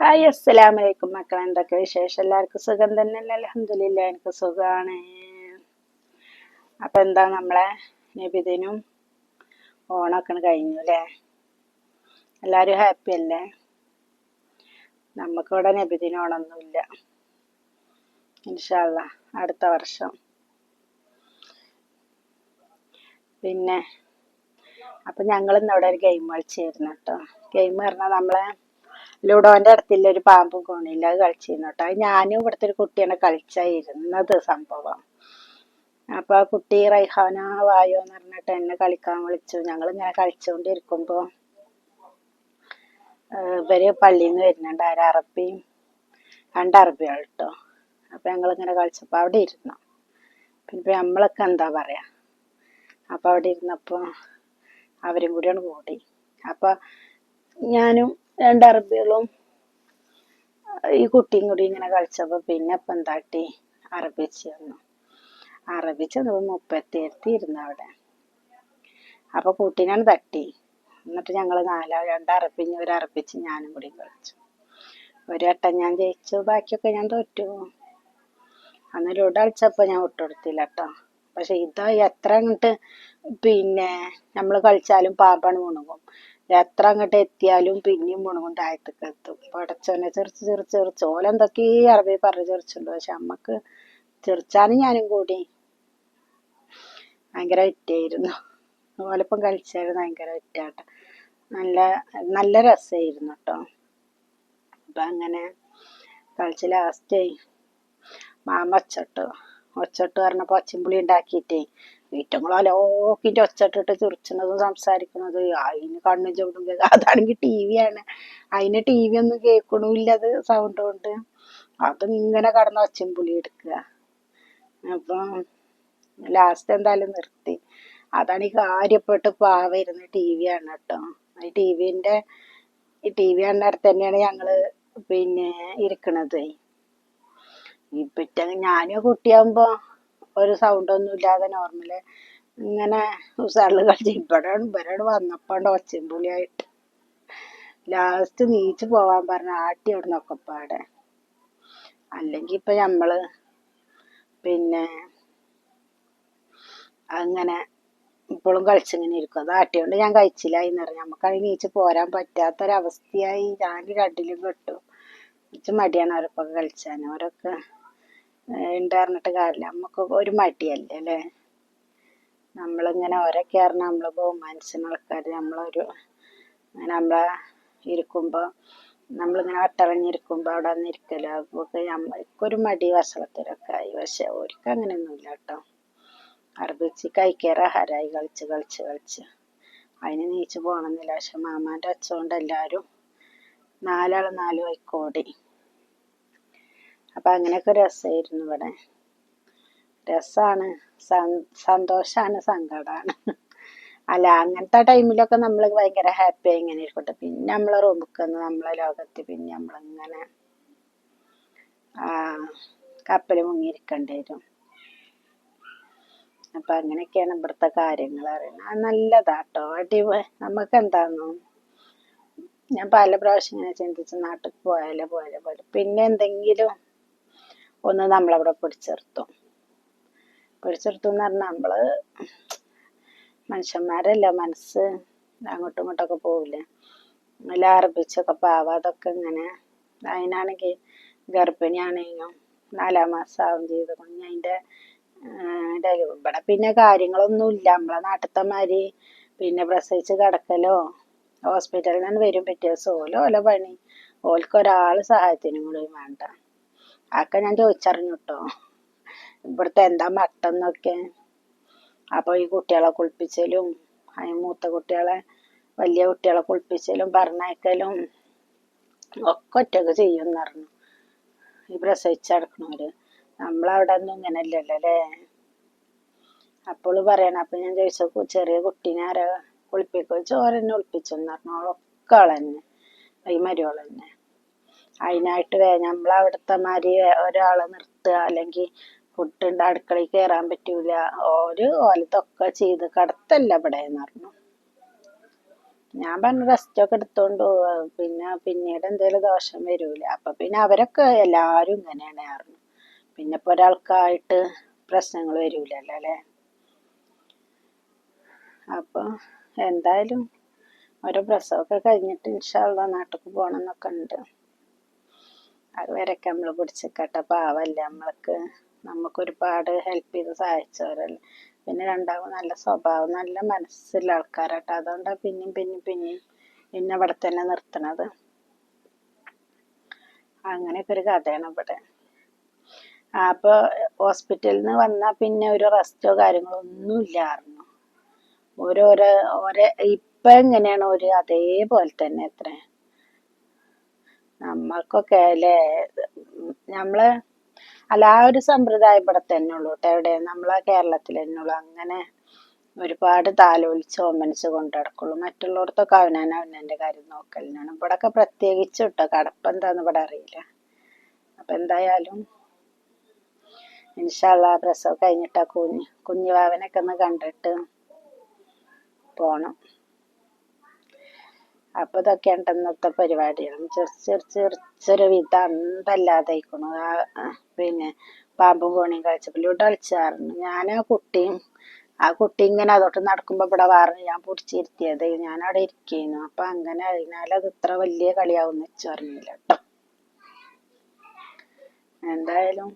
Hi അസ്സലാം വലൈക്കും മക്കൾ എന്തൊക്കെ വിശേഷം? എല്ലാവർക്കും സുഖം തന്നെ അലഹമില്ല എനിക്ക് സുഖമാണ് അപ്പം എന്താ നമ്മളെ നബിദിനും ഓണമൊക്കെ കഴിഞ്ഞു അല്ലേ? എല്ലാവരും ഹാപ്പി അല്ലേ? നമുക്കിവിടെ നബിദിനും ഓണമൊന്നുമില്ല. ഇൻഷാല്ല അടുത്ത വർഷം. പിന്നെ അപ്പം ഞങ്ങളിന്നവിടെ ഒരു ഗെയിം കളിച്ചായിരുന്നു കേട്ടോ. ഗെയിം പറഞ്ഞാൽ നമ്മളെ ലുഡോന്റെ അടുത്തുള്ള ഒരു പാമ്പും കോണിയില്ല അത് കളിച്ചിരുന്നു കേട്ടോ അത് ഞാനും ഇവിടുത്തെ ഒരു കുട്ടിയാണ് കളിച്ചായിരുന്നത് സംഭവം. അപ്പൊ ആ കുട്ടി റൈഹാന വായോ എന്ന് പറഞ്ഞിട്ട് എന്നെ കളിക്കാൻ വിളിച്ചു. ഞങ്ങൾ ഇങ്ങനെ കളിച്ചുകൊണ്ടിരിക്കുമ്പോ ഇവർ പള്ളിയിൽ നിന്ന് വരുന്നുണ്ട്. ആര്? അറബിയും രണ്ട് അറബികൾ കേട്ടോ അപ്പൊ ഞങ്ങൾ ഇങ്ങനെ കളിച്ചപ്പോ അവിടെ ഇരുന്നു. പിന്നെ നമ്മളൊക്കെ എന്താ പറയാ? അപ്പൊ അവിടെ ഇരുന്നപ്പോ അവരും കൂടിയാണ് കൂടി അപ്പൊ ഞാനും രണ്ട് അറബികളും ഈ കുട്ടിയും കൂടി ഇങ്ങനെ കളിച്ചപ്പോൾ പിന്നെ ഇപ്പം എന്താട്ടി? അറബിച്ച് വന്നു. അറബിച്ച് വന്നപ്പോൾ മുപ്പത്തിയെടുത്തി ഇരുന്നു അവിടെ. അപ്പോൾ കുട്ടീനാണ് തട്ടി. എന്നിട്ട് ഞങ്ങൾ നാലാ രണ്ട് അറബിഞ്ഞ് ഒരു അറബിച്ച് ഞാനും കൂടി കളിച്ചു. ഒരു വട്ടം ഞാൻ ജയിച്ചു ബാക്കിയൊക്കെ ഞാൻ തോറ്റു. അന്ന് കളിച്ചപ്പോൾ ഞാൻ വിട്ടുകൊടുത്തില്ല കേട്ടോ പക്ഷെ ഇത് എത്ര അങ്ങോട്ട് പിന്നെ നമ്മൾ കളിച്ചാലും പാമ്പാണ് മുണുങ്ങും എത്ര അങ്ങോട്ട് എത്തിയാലും പിന്നെയും മുണുങ്ങും താഴത്തേക്ക് എത്തും. പടച്ചോനെ ചെറിച്ച് ചെറിച്ച് ചെറിച്ച്. ഓലെന്തൊക്കെ അറബി പറഞ്ഞ് ചെറിച്ചുണ്ട് പക്ഷെ അമ്മയ്ക്ക് ചെറിച്ചാണ് ഞാനും കൂടി ഭയങ്കര വിറ്റായിരുന്നു ഓലപ്പം കളിച്ചായിരുന്നു ഭയങ്കര വിറ്റാട്ട നല്ല നല്ല രസമായിരുന്നു കേട്ടോ അപ്പം അങ്ങനെ കളിച്ച് ലാസ്റ്റ് മാമ ഒച്ചട്ട്. ഒച്ചട്ട് പറഞ്ഞപ്പോൾ ഒച്ചമ്പുളി ഉണ്ടാക്കിയിട്ടേ വീറ്റങ്ങളോക്കിന്റെ ഒച്ചട്ടിട്ട് ചിറിച്ചണതും സംസാരിക്കുന്നത് അതിന് കണ്ണും ചവിടും അതാണെങ്കിൽ ടി വി ആണ്. അതിന് ടി വി ഒന്നും കേൾക്കണമില്ല അത് സൗണ്ട് കൊണ്ട്. അതും ഇങ്ങനെ കടന്ന് പുളി എടുക്കുക. അപ്പം ലാസ്റ്റ് എന്തായാലും നിർത്തി. അതാണ് ഈ കാര്യപ്പെട്ട് പാവരുന്ന ടി വി ആണ് കേട്ടോ. ഈ ടി വിന്റെ ഈ ടി വി അടുത്ത് തന്നെയാണ് ഞങ്ങൾ പിന്നെ ഇരിക്കണത്. ഇപ്പൊ ഞാനും കുട്ടിയാകുമ്പോ ഒരു സൗണ്ട് ഒന്നും ഇല്ലാതെ നോർമൽ ഇങ്ങനെ ഉസാറിൽ കളിച്ച്. ഇവിടെ ഇവരോട് വന്നപ്പോണ്ട് ഒച്ചമ്പുളിയായിട്ട് ലാസ്റ്റ് നീച്ച് പോവാൻ പറഞ്ഞ ആട്ടി അവിടെ നോക്കപ്പാടെ. അല്ലെങ്കിൽ ഇപ്പൊ നമ്മൾ പിന്നെ അങ്ങനെ ഇപ്പോഴും കളിച്ചിങ്ങനെ ഇരിക്കും. അത് ആട്ടിയോണ്ട് ഞാൻ കഴിച്ചില്ല എന്ന് പറഞ്ഞു. നമുക്കാണെങ്കിൽ നീച്ച് പോരാൻ പറ്റാത്തൊരവസ്ഥയായി. ഞാൻ കണ്ടിലും പെട്ടു. മടിയാണ് അവരൊക്കെ കളിച്ചാൻ അവരൊക്കെ ഉണ്ട് പറഞ്ഞിട്ട് കാര്യമില്ല നമുക്ക് ഒരു മടിയല്ലേ അല്ലേ? നമ്മളിങ്ങനെ ഓരൊക്കെ പറഞ്ഞാൽ നമ്മൾ ബഹുമാനിച്ചുന്ന ആൾക്കാർ നമ്മളൊരു നമ്മളെ ഇരിക്കുമ്പോൾ നമ്മളിങ്ങനെ വട്ടറിഞ്ഞിരിക്കുമ്പോൾ അവിടെ വന്ന് ഇരിക്കലോ അപ്പോൾ നമ്മൾക്കൊരു മടി വസളത്തിലൊക്കെ ആയി. പക്ഷെ അവർക്ക് അങ്ങനെയൊന്നുമില്ല കേട്ടോ അറബിച്ച് കൈക്കേറെ ഹരായി. കളിച്ച് കളിച്ച് കളിച്ച്. അതിന് നീച്ച് പോകണമെന്നില്ല പക്ഷെ മാമാന്റെ അച്ഛകൊണ്ട് എല്ലാവരും നാലാൾ നാല് വൈക്കോടി അപ്പം അങ്ങനെയൊക്കെ രസമായിരുന്നു ഇവിടെ. രസമാണ് സന്തോഷമാണ് സങ്കടമാണ് അല്ല അങ്ങനത്തെ ടൈമിലൊക്കെ നമ്മൾ ഭയങ്കര ഹാപ്പി ആയി ഇങ്ങനെ ഇരിക്കട്ടെ. പിന്നെ നമ്മളെ റൂമിൽ നമ്മളെ ലോകത്ത് പിന്നെ നമ്മളിങ്ങനെ കപ്പൽ മുങ്ങിയിരിക്കേണ്ടി വരും. അപ്പൊ അങ്ങനെയൊക്കെയാണ് ഇവിടുത്തെ കാര്യങ്ങൾ അറിയുന്നത്. നല്ലതാട്ടോ. അടി നമുക്ക് എന്താന്നു ഞാൻ പല പ്രാവശ്യം ഇങ്ങനെ ചിന്തിച്ച് നാട്ടിൽ പോയാലോ പോയാലോ പോലെ പിന്നെ എന്തെങ്കിലും ഒന്ന് നമ്മളവിടെ പിടിച്ചിർത്തും പിടിച്ചിർത്തും എന്ന് പറഞ്ഞാൽ നമ്മൾ മനുഷ്യന്മാരല്ല മനസ്സ് അങ്ങോട്ടും ഇങ്ങോട്ടൊക്കെ പോവില്ലേ? നല്ല അറപ്പിച്ചൊക്കെ പാവാതൊക്കെ ഇങ്ങനെ അതിനാണെങ്കിൽ ഗർഭിണിയാണെങ്കിലും നാലാം മാസം ആവും ചെയ്ത് കൊണ്ട് അതിന്റെ ഇവിടെ പിന്നെ കാര്യങ്ങളൊന്നുമില്ല നമ്മളെ നാട്ടിലത്തെ പിന്നെ പ്രസവിച്ച് കിടക്കലോ ഹോസ്പിറ്റലിൽ നിന്ന് വരും പിറ്റേ ദിവസം ഓലോ ഓല പണി. ഓൽക്കൊരാൾ സഹായത്തിനും കൂടി വേണ്ട. അതൊക്കെ ഞാൻ ചോദിച്ചറിഞ്ഞു കേട്ടോ ഇവിടുത്തെ എന്താ മട്ടെന്നൊക്കെ അപ്പോൾ ഈ കുട്ടികളെ കുളിപ്പിച്ചലും അതിന് മൂത്ത കുട്ടികളെ വലിയ കുട്ടികളെ കുളിപ്പിച്ചലും പറഞ്ഞയക്കലും ഒക്കെ ഒറ്റയ്ക്ക് ചെയ്യുമെന്ന് പറഞ്ഞു. ഈ പ്രസവിച്ചടക്കണവര്. നമ്മളവിടെ ഒന്നും ഇങ്ങനെ അല്ലല്ലോ അല്ലേ? അപ്പോൾ പറയണം അപ്പം ഞാൻ ചോദിച്ചു ചെറിയ കുട്ടീനെ ആരാ കുളിപ്പിക്കുക ചോരന്നെ കുളിപ്പിച്ചെന്ന് പറഞ്ഞു. ഒക്കെ ആളെന്നെ ഈ മരുവളെന്നെ അതിനായിട്ട് നമ്മളവിടുത്തെ മാതിരി ഒരാളെ നിർത്തുക. അല്ലെങ്കിൽ ഫുഡ് അടുക്കളയിൽ കയറാൻ പറ്റൂല. ഓര് ഓലത്തൊക്കെ ചെയ്ത് കടത്തല്ല ഇവിടെ എന്ന് പറഞ്ഞു. ഞാൻ പറഞ്ഞു റെസ്റ്റ് ഒക്കെ എടുത്തോണ്ട്. പിന്നെ പിന്നീട് എന്തേലും ദോഷം വരൂല. അപ്പൊ പിന്നെ അവരൊക്കെ എല്ലാരും ഇങ്ങനെയാണ് പറഞ്ഞു. പിന്നെ ഇപ്പൊ ഒരാൾക്കായിട്ട് പ്രശ്നങ്ങൾ വരൂലല്ലോ അല്ലെ? അപ്പൊ എന്തായാലും ഓരോ പ്രസവൊക്കെ കഴിഞ്ഞിട്ട് ഇൻഷാള്ള നാട്ടിൽ പോകണം എന്നൊക്കെ ഉണ്ട് അതുവരെയൊക്കെ നമ്മൾ പിടിച്ചിക്കട്ടെ. പാവല്ലേ നമ്മൾക്ക് നമുക്ക് ഒരുപാട് ഹെൽപ്പ് ചെയ്ത് സഹായിച്ചവരല്ലേ. പിന്നെ രണ്ടാമത് നല്ല സ്വഭാവം നല്ല മനസ്സുള്ള ആൾക്കാരാട്ടോ. അതുകൊണ്ടാണ് പിന്നെയും പിന്നെയും പിന്നെയും പിന്നെ ഇവിടെ തന്നെ നിർത്തണത്. അങ്ങനെയൊക്കെ ഒരു കഥയാണ് ഇവിടെ. അപ്പോൾ അപ്പൊ ഹോസ്പിറ്റലിൽ നിന്ന് വന്നാൽ പിന്നെ ഒരു റെസ്റ്റോ കാര്യങ്ങളോ ഒന്നും ഇല്ലായിരുന്നു ഓരോരോ ഓരോ ഇപ്പൊ എങ്ങനെയാണ് ഒരു അതേപോലെ തന്നെ എത്ര നമ്മൾക്കൊക്കെ അല്ലേ നമ്മൾ അല്ല ആ ഒരു സമ്പ്രദായം ഇവിടെ തന്നെ ഉള്ളൂ എവിടെ? നമ്മളെ കേരളത്തിൽ തന്നെ ഉള്ളൂ. അങ്ങനെ ഒരുപാട് താലോലിച്ച് ഓമനിച്ച് കൊണ്ടു നടക്കുള്ളൂ. മറ്റുള്ളവർക്കൊക്കെ അവനാൻ അവനാന്റെ കാര്യം നോക്കലിനാണ്. ഇവിടൊക്കെ പ്രത്യേകിച്ച് കേട്ടോ കടപ്പ് എന്താന്ന് ഇവിടെ അറിയില്ല. അപ്പൊ എന്തായാലും ഇൻഷാല്ല പ്രസവം കഴിഞ്ഞിട്ട് ആ കുഞ്ഞ് കുഞ്ഞുവാവനൊക്കെ ഒന്ന് കണ്ടിട്ട് പോണം. അപ്പൊ ഇതൊക്കെയാണ് ഇന്നത്തെ പരിപാടികൾ ചെറു ചെറു ചെറു ചെറു വിധം അന്തല്ലാതായിക്കണു ആ പിന്നെ പാമ്പും കോണിയും കളിച്ചപ്പോൾ കളിച്ചാറുണ്ട് ഞാൻ ആ കുട്ടിയും ആ കുട്ടി ഇങ്ങനെ അതോട്ട് നടക്കുമ്പോ ഇവിടെ വാറ് ഞാൻ പിടിച്ചിരുത്തിയത്. അവിടെ ഇരിക്കുന്നു അപ്പൊ അങ്ങനെ അതിനാൽ അത് ഇത്ര വലിയ കളിയാവുന്ന വെച്ചറിഞ്ഞില്ല കേട്ടോ എന്തായാലും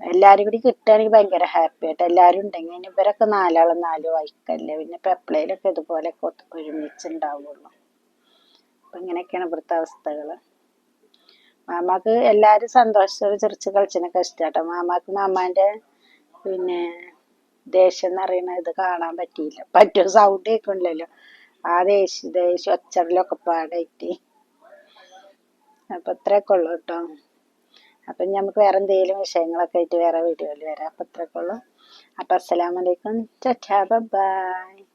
എല്ലാരും കൂടി കിട്ടുകയാണെങ്കിൽ ഭയങ്കര ഹാപ്പി ആയിട്ട്. എല്ലാരും ഉണ്ടെങ്കിൽ ഇനി ഇവരൊക്കെ നാലാളും നാല് വൈക്കല്ലേ പിന്നെ ഇപ്പൊ എപ്പോഴേലൊക്കെ ഇതുപോലെയൊക്കെ ഒരുമിച്ച് ഒരുമിച്ചുണ്ടാവുള്ളൂ. അപ്പൊ ഇങ്ങനെയൊക്കെയാണ് ഇവിടുത്തെ അവസ്ഥകൾ. മാമാക്ക് എല്ലാരും സന്തോഷത്തോടെ ചിറിച്ച് കളിച്ചതിനൊക്കെ ഇഷ്ടാട്ടോ. മാമാക്ക് മാമാന്റെ പിന്നെ ദേഷ്യം എന്ന് പറയുന്ന ഇത് കാണാൻ പറ്റിയില്ല. പറ്റും സൗണ്ട് കേൾക്കണില്ലല്ലോ ആ ദേഷ്യ ദേഷ്യം ഒച്ചറിലൊക്കെ പാടായിട്ട്. അപ്പൊ ഇത്രയൊക്കെ ഉള്ളു കേട്ടോ. അപ്പൊ നമുക്ക് വേറെ എന്തെങ്കിലും വിഷയങ്ങളൊക്കെ ആയിട്ട് വേറെ വീഡിയോയിൽ വരാം. അപ്പം ഇത്രയൊക്കെ അപ്പം അസ്സലാമലൈക്കും ചാ ബൈ.